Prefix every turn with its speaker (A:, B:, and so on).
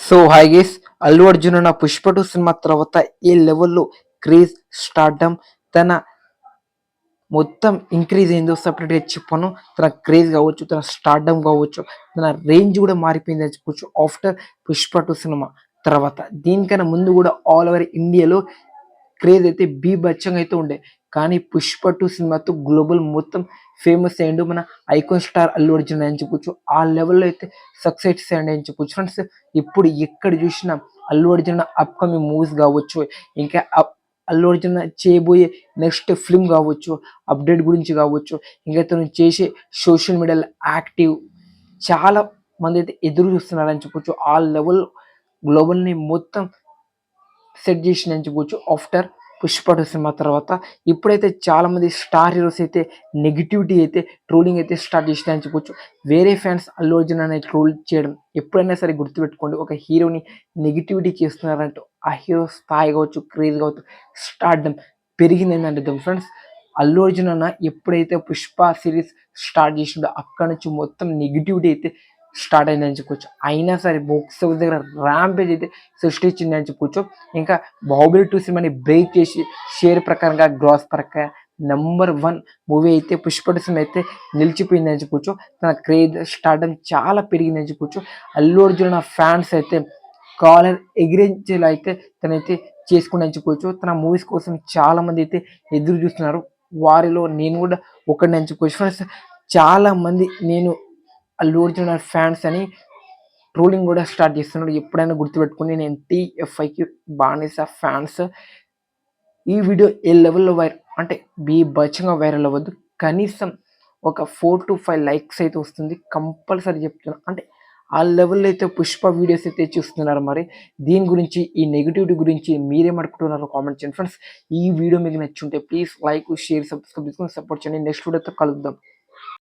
A: So hi guys Allu Arjun అన్న Pushpa two cinema తర్వాత ఏ లెవెల్లో క్రేజ్ స్టార్డమ్ తన మొత్తం ఇంక్రీజ్ అయిందో సపరేట్గా చెప్పాను. తన క్రేజ్ కావచ్చు తన స్టార్డమ్ కావచ్చు తన రేంజ్ కూడా మారిపోయింది అని ఆఫ్టర్ పుష్ప టూ సినిమా తర్వాత. దీనికన్నా ముందు కూడా ఆల్ ఓవర్ ఇండియాలో క్రేజ్ అయితే బీభత్సంగా అయితే ఉండే. కానీ పుష్ప టూ సినిమాతో గ్లోబల్ మొత్తం ఫేమస్ అయ్యండు మన ఐకాన్ స్టార్ అల్లు అర్జున్ అని చెప్పొచ్చు. ఆ లెవెల్లో అయితే సక్సెస్ అయ్యండి అని చెప్పొచ్చు. ఫ్రెండ్స్ ఇప్పుడు ఎక్కడ చూసినా అల్లు అర్జున్ అప్కమింగ్ మూవీస్ కావచ్చు ఇంకా అప్- అల్లు అర్జున్ చేయబోయే నెక్స్ట్ ఫిల్మ్ కావచ్చు అప్డేట్ గురించి కావచ్చు ఇంకా తను చేసే సోషల్ మీడియాలో యాక్టివ్ చాలా మంది అయితే ఎదురు చూస్తున్నారని చెప్పొచ్చు. ఆ లెవెల్ గ్లోబల్ని మొత్తం సెట్ చేసిందని చెప్పొచ్చు. ఆఫ్టర్ పుష్పటు సినిమా తర్వాత ఇప్పుడైతే చాలామంది స్టార్ హీరోస్ అయితే నెగిటివిటీ అయితే ట్రోలింగ్ అయితే స్టార్ట్ చేసినాయని చెప్పొచ్చు. వేరే ఫ్యాన్స్ అల్లు అర్జున్ అనే ట్రోల్ చేయడం ఎప్పుడైనా సరే గుర్తుపెట్టుకోండి. ఒక హీరోని నెగిటివిటీ చేస్తున్నారంటూ ఆ హీరో స్థాయి కావచ్చు క్రేజ్ కావచ్చు స్టార్డమ్ పెరిగిందని అంటే ఫ్రెండ్స్. అల్లు అర్జున్ అన్న ఎప్పుడైతే పుష్ప సిరీస్ స్టార్ట్ చేసిండో అక్కడ నుంచి మొత్తం నెగిటివిటీ అయితే స్టార్ట్ అయిందని చెప్పుకోవచ్చు అయినా సరే బాక్స్ దగ్గర ర్యాంపేజ్ అయితే సృష్టించిందని చెప్పుకోవచ్చు ఇంకా బాహుబలి టూ సినిమాని బ్రేక్ చేసి షేర్ ప్రకారంగా గ్రాస్ ప్రకారం నెంబర్ వన్ మూవీ అయితే పుష్పటి సినిమా అయితే నిలిచిపోయిందని చెప్పుకోవచ్చు తన క్రేజ్ స్టార్టం చాలా పెరిగిందని చెప్పుకోవచ్చు అల్లు అర్జున్ ఫ్యాన్స్ అయితే కాలర్ ఎగిరించేలా అయితే తనైతే చేసుకుందని చెప్పుకోవచ్చు తన మూవీస్ కోసం చాలా మంది అయితే ఎదురు చూస్తున్నారు. వారిలో నేను కూడా ఒకటి అని చెప్పుకోవచ్చు ఫ్రెండ్స్ చాలా మంది నేను అల్లు అర్జున్ ఫ్యాన్స్ అని ట్రోలింగ్ కూడా స్టార్ట్ చేస్తున్నాడు. ఎప్పుడైనా గుర్తుపెట్టుకుని నేను టీఎఫ్ఐకి బానిస ఫ్యాన్స్ ఈ వీడియో ఏ లెవెల్లో వైర్ అంటే బీభత్సంగా వైరల్ అవ్వద్దు. కనీసం ఒక ఫోర్ టు ఫైవ్ లైక్స్ అయితే వస్తుంది. కంపల్సరీ చెప్తున్నా. అంటే ఆ లెవెల్లో అయితే పుష్ప వీడియోస్ అయితే చూస్తున్నారు మరి. దీని గురించి ఈ నెగిటివిటీ గురించి మీరేమనుకుంటున్నారో కామెంట్ చేయండి. ఫ్రెండ్స్ ఈ వీడియో మీకు నచ్చుంటే ప్లీజ్ లైక్ షేర్ సబ్స్క్రైబ్ చేసుకుని సపోర్ట్ చేయండి. నెక్స్ట్ వీడియోతో కలుద్దాం.